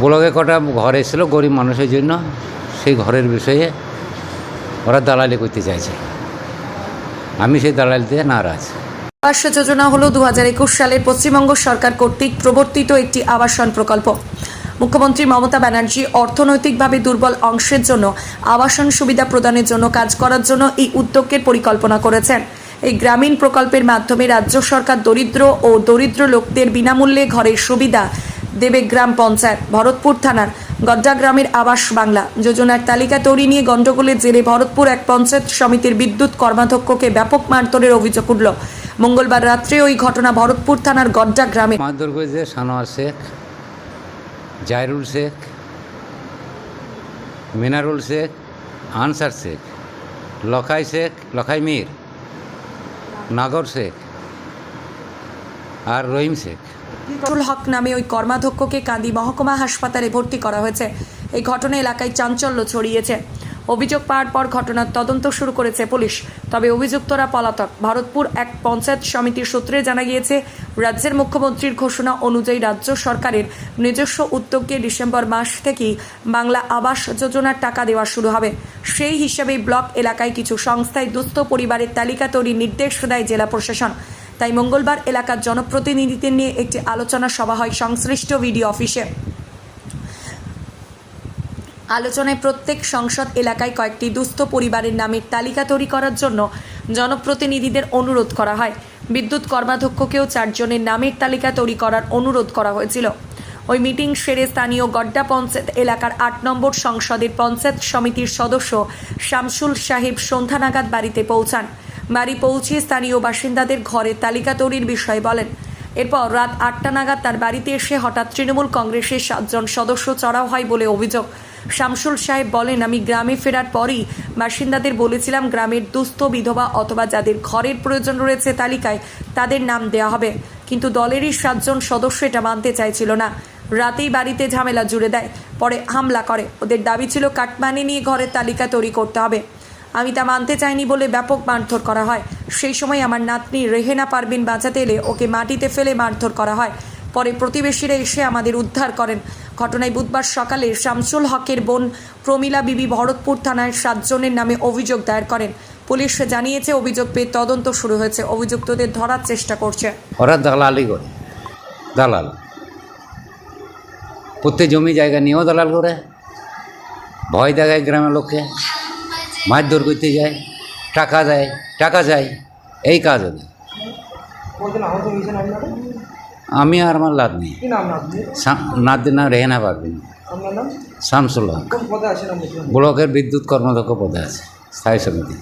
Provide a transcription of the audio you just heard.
ব্লকে কটা ঘর এসেছিল গরিব মানুষের জন্য, সেই ঘরের বিষয়ে ওরা দালালি করতে চাইছে। আমি সেই দালালিতে নারাজ। আবাস যোজনা হল দু সালের পশ্চিমবঙ্গ সরকার কর্তৃক প্রবর্তিত একটি আবাসন প্রকল্প। মুখ্যমন্ত্রী মমতা ব্যানার্জি অর্থনৈতিকভাবে দুর্বল অংশের জন্য আবাসন সুবিধা প্রদানের জন্য কাজ করার জন্য এই উদ্যোগের পরিকল্পনা করেছেন। এই গ্রামীণ প্রকল্পের মাধ্যমে রাজ্য সরকার দরিদ্র ও দরিদ্র লোকদের বিনামূল্যে ঘরের সুবিধা দেবে গ্রাম পঞ্চায়েত, ভরতপুর থানার গড্ডা গ্রামের আবাস বাংলা। যোজনার তালিকা তৈরি নিয়ে গণ্ডগোলের জেরে ভরতপুর এক পঞ্চায়েত সমিতির বিদ্যুৎ কর্মাধ্যক্ষকে ব্যাপক মারধরের অভিযোগ উঠল। মঙ্গলবার রাত্রে ওই ঘটনা ভরতপুর থানার গড্ডা গ্রামে। মারধর করেছে সানোয়ার শেখ জায়রুল শেখ, মিনারুল শেখ, আনসার শেখ লখাই শেখ লখাই মীর, নাগর শেখ আর রহিম শেখ। টুল হক নামে ওই কর্মাধ্যক্ষকে কান্দি মহকুমা হাসপাতালে ভর্তি করা হয়েছে। এই ঘটনা এলাকায় চাঞ্চল্য ছড়িয়েছে। অভিযোগ পাওয়ার পর ঘটনার তদন্ত শুরু করেছে পুলিশ। তবে অভিযুক্তরা পলাতক। ভারতপুর এক পঞ্চায়েত সমিতির সূত্রে জানা গিয়েছে, রাজ্যের মুখ্যমন্ত্রীর ঘোষণা অনুযায়ী রাজ্য সরকারের নিজস্ব উদ্যোগে ডিসেম্বর মাস থেকেই বাংলা আবাস যোজনার টাকা দেওয়া শুরু হবে। সেই হিসাবে ব্লক এলাকায় কিছু সংস্থায় দুস্থ পরিবারের তালিকা তৈরির নির্দেশ দেয় জেলা প্রশাসন। তাই মঙ্গলবার এলাকার জনপ্রতিনিধিদের নিয়ে একটি আলোচনা সভা হয় সংশ্লিষ্ট ভিডিও অফিসে। আলোচনায় প্রত্যেক সংসদ এলাকায় কয়েকটি দুস্থ পরিবারের নামের তালিকা তৈরি করার জন্য জনপ্রতিনিধিদের অনুরোধ করা হয়। বিদ্যুৎ কর্মাধ্যক্ষকেও চারজনের নামের তালিকা তৈরি করার অনুরোধ করা হয়েছিল। ওই মিটিং সেরে স্থানীয় গড্ডা পঞ্চায়েত এলাকার আট নম্বর সংসদের পঞ্চায়েত সমিতির সদস্য শামসুল সাহেব সন্ধ্যা নাগাদ বাড়িতে পৌঁছান। বাড়ি পৌঁছে স্থানীয় বাসিন্দাদের ঘরে তালিকা তৈরির বিষয়ে বলেন। এরপর রাত আটটা নাগাদ তার বাড়িতে এসে হঠাৎ তৃণমূল কংগ্রেসের সাতজন সদস্য চড়াও হয় বলে অভিযোগ। শামসুল সাহেব বলেন, আমি গ্রামে ফেরার পরই বাসিন্দাদের বলেছিলাম গ্রামের দুস্থ বিধবা অথবা যাদের ঘরের প্রয়োজন রয়েছে তালিকায় তাদের নাম দেওয়া হবে। কিন্তু দলেরই সাতজন সদস্য এটা মানতে চাইছিল না। রাতেই বাড়িতে ঝামেলা জুড়ে দেয়, পরে হামলা করে। ওদের দাবি ছিল কাটমানি নিয়ে ঘরের তালিকা তৈরি করতে হবে। আমি তা মানতে চাইনি বলে ব্যাপক মারধর করা হয়। সেই সময় আমার নাতনি রেহেনা পারবিন বাঁচাতে এলে ওকে মাটিতে ফেলে মারধর করা হয়। পরে প্রতিবেশীরা এসে আমাদের উদ্ধার করেন। ঘটনায় বুধবার সকালে শামসুল হকের বোন প্রমীলা বিবি ভরতপুর থানায় সাতজনের নামে অভিযোগ দায়ের করেন। পুলিশ জানিয়েছে, অভিযোগ পেয়ে তদন্ত শুরু হয়েছে। অভিযুক্তদের ধরার চেষ্টা করছে। ওরা দালালি করে দালাল। প্রত্যেক জমি জায়গা নিয়েও দালাল করে ভয় দেখায় গ্রামের লোককে। মারধর করতে যায় টাকা দেয় টাকা যায় এই কাজ আপনারা? আমি আর আমার লাভ নেই। কি না আপনি না। রেহেনা পারবেন শামসুল হক। ব্লকের বিদ্যুৎ কর্মদক্ষ পদে আছে স্থায়ী সমিতি।